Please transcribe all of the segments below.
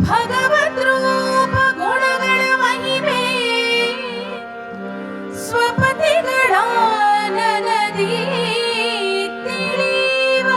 ಭಗವದ್ರೂಪ ಗುಣಗಳ ಮಹಿಮೆ. ಸ್ವಪತಿಗಳ ನದಿ ತಿಳಿವ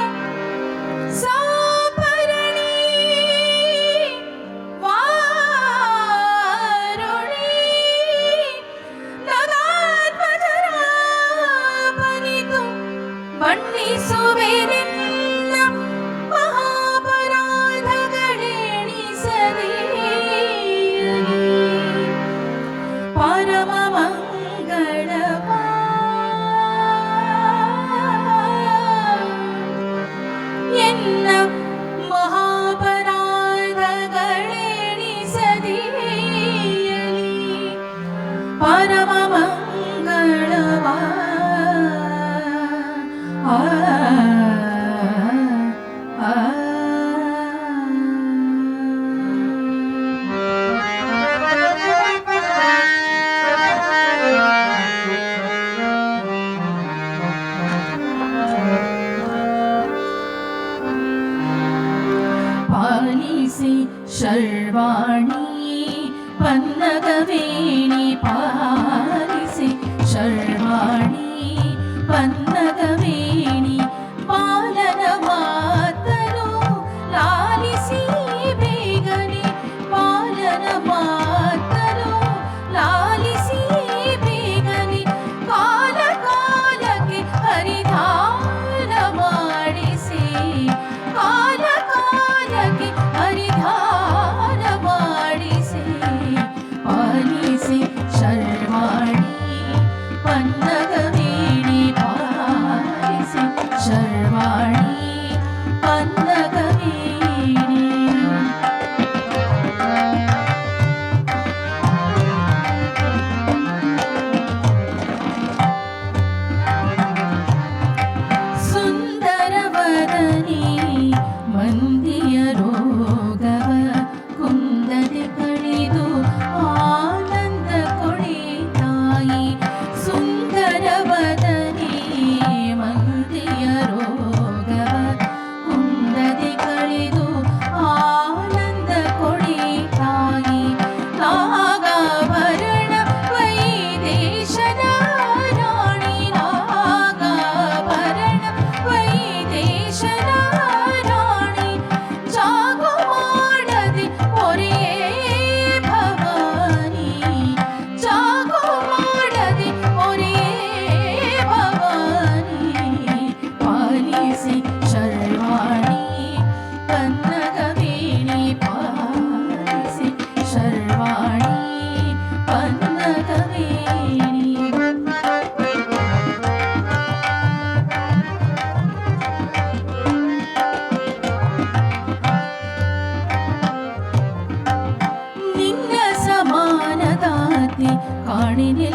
ीसि शर्वाणि पन्नगवेणि पा 生日快乐 காணிலே